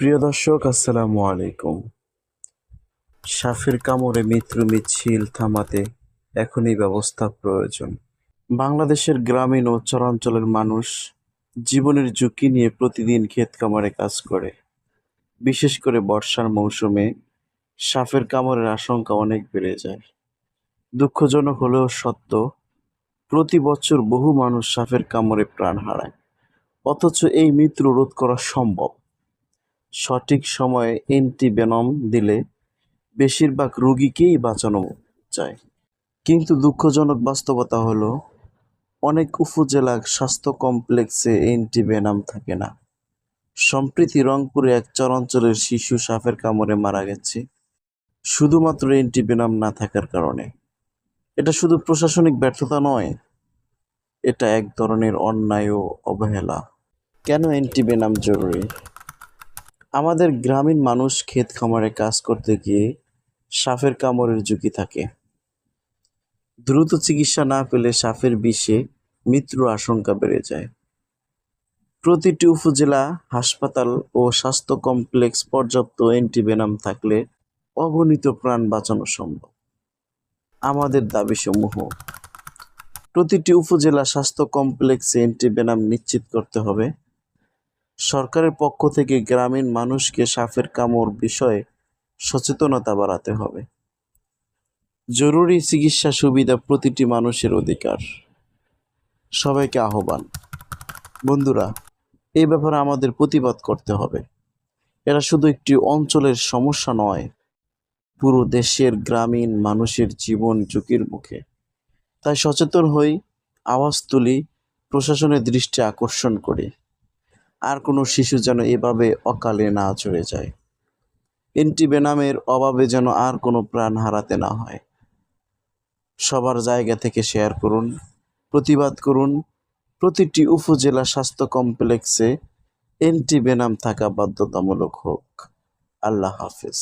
প্রিয় দর্শক, আসসালামু আলাইকুম। সাফের কামড়ে মৃত্যু মিছিল থামাতে এখনই ব্যবস্থা প্রয়োজন। বাংলাদেশের গ্রামীণ ও চরাঞ্চলের মানুষ জীবনের ঝুঁকি নিয়ে প্রতিদিন ক্ষেত কামারে কাজ করে। বিশেষ করে বর্ষার মৌসুমে সাপের কামড়ের আশঙ্কা অনেক বেড়ে যায়। দুঃখজনক হলেও সত্য, প্রতি বছর বহু মানুষ সাপের কামড়ে প্রাণ হারায়। অথচ এই মৃত্যু রোধ করা সম্ভব। সঠিক সময়ে অ্যান্টিভেনম দিলে বেশিরভাগ রোগীকেই বাঁচানো যায়। কিন্তু দুঃখজনক বাস্তবতা হলো, অনেক উপজেলা স্বাস্থ্য কমপ্লেক্সে অ্যান্টিভেনম থাকে না। সম্প্রতি রংপুরে এক চরাঞ্চলের শিশু সাপের কামড়ে মারা গেছে। শুধুমাত্র অ্যান্টিভেনম না থাকার কারণে। এটা শুধু প্রশাসনিক ব্যর্থতা নয়, এটা এক ধরনের অন্যায় ও অবহেলা। কেন অ্যান্টিভেনম জরুরি? আমাদের গ্রামীণ মানুষ ক্ষেত খামারে কাজ করতে গিয়ে সাপের কামড়ের ঝুঁকি থাকে। দ্রুত চিকিৎসা না পেলে সাপের বিষে মৃত্যুর আশঙ্কা বেড়ে যায়। প্রতিটি উপজেলা হাসপাতাল ও স্বাস্থ্য কমপ্লেক্স পর্যাপ্ত অ্যান্টিভেনাম থাকলে অগণিত প্রাণ বাঁচানো সম্ভব। আমাদের দাবিসমূহ। প্রতিটি উপজেলা স্বাস্থ্য কমপ্লেক্সে অ্যান্টিভেনাম নিশ্চিত করতে হবে। সরকারের পক্ষ থেকে গ্রামীণ মানুষকে সাপের কামড় বিষয়ে সচেতনতা বাড়াতে হবে। জরুরি চিকিৎসা সুবিধা প্রতিটি মানুষের অধিকার। সবাইকে আহ্বান। বন্ধুরা এই ব্যাপারে আমাদের প্রতিবাদ করতে হবে। এরা শুধু একটি অঞ্চলের সমস্যা নয়, পুরো দেশের গ্রামীণ মানুষের জীবন ঝুঁকির মুখে। তাই সচেতন হই, আওয়াজ তুলি, প্রশাসনের দৃষ্টি আকর্ষণ করি। আর কোনো শিশু যেন এভাবে অকালে না চড়ে যায়। অ্যান্টিভেনামের অভাবে যেন আর কোনো প্রাণ হারাতে না হয়। সবার জায়গা থেকে শেয়ার করুন, প্রতিবাদ করুন, প্রতিটি উপজেলা স্বাস্থ্য কমপ্লেক্সে অ্যান্টিভেনাম থাকা বাধ্যতামূলক হোক। আল্লাহ হাফেজ।